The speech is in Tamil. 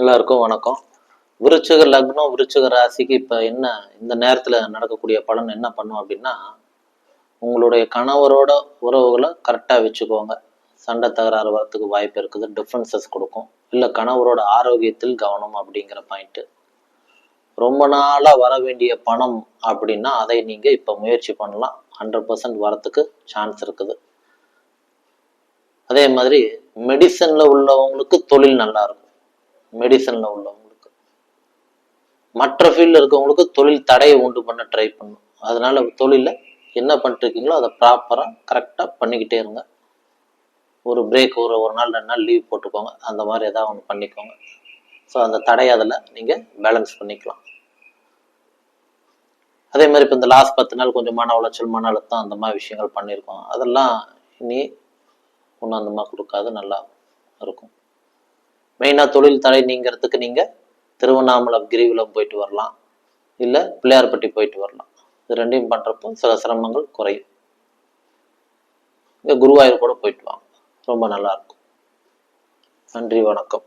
எல்லாருக்கும் வணக்கம். விருச்சிக லக்னம் விருச்சிக ராசிக்கு இப்போ என்ன இந்த நேரத்தில் நடக்கக்கூடிய பலன் என்ன பண்ணும் அப்படின்னா உங்களுடைய கணவரோட உறவுகளை கரெக்டாக வச்சுக்கோங்க. சண்டை தகராறு வரத்துக்கு வாய்ப்பு இருக்குது டிஃப்ரென்சஸ் கொடுக்கும். இல்லை கணவரோட ஆரோக்கியத்தில் கவனம் அப்படிங்கிற பாயிண்ட்டு ரொம்ப நாளாக வர வேண்டிய பணம் அப்படின்னா அதை நீங்கள் இப்போ முயற்சி பண்ணலாம். ஹண்ட்ரட் பர்சன்ட் வரத்துக்கு சான்ஸ் இருக்குது. அதே மாதிரி மெடிசனில் உள்ளவங்களுக்கு தொழில் நல்லா இருக்கும். மெடிசன்ல உள்ளவங்களுக்கு. மற்ற ஃபீல்டில் இருக்கவங்களுக்கு தொழில் தடையை உண்டு பண்ண ட்ரை பண்ணும் அதனால தொழில என்ன பண்ணிட்டுருக்கீங்களோ அதை ப்ராப்பராக கரெக்டாக பண்ணிக்கிட்டே இருங்க. ஒரு பிரேக் ஒரு ஒரு நாள் ரெண்டு நாள் லீவ் போட்டுக்கோங்க. அந்த மாதிரி ஏதாவது ஒன்று பண்ணிக்கோங்க. ஸோ அந்த தடையை அதில் நீங்கள் பேலன்ஸ் பண்ணிக்கலாம். அதே மாதிரி இப்போ இந்த லாஸ்ட் பத்து நாள் கொஞ்சம் மன உளைச்சல் மன அழுத்தம் அந்த மாதிரி விஷயங்கள் பண்ணியிருக்கோம். அதெல்லாம் இனி ஒன்றும் அந்த மாதிரி கொடுக்காது நல்லா இருக்கும். மெயினாக தொழில் தடை நீங்கிறதுக்கு நீங்கள் திருவண்ணாமலை கிரிவலம் போயிட்டு வரலாம். இல்லை பிள்ளையார்பட்டி போயிட்டு வரலாம். இது ரெண்டையும் பண்ணுறப்போ சில சிரமங்கள் குறையும். இங்கே குருவாயூர் கூட போயிட்டு வாங்க. ரொம்ப நல்லா இருக்கும். நன்றி வணக்கம்.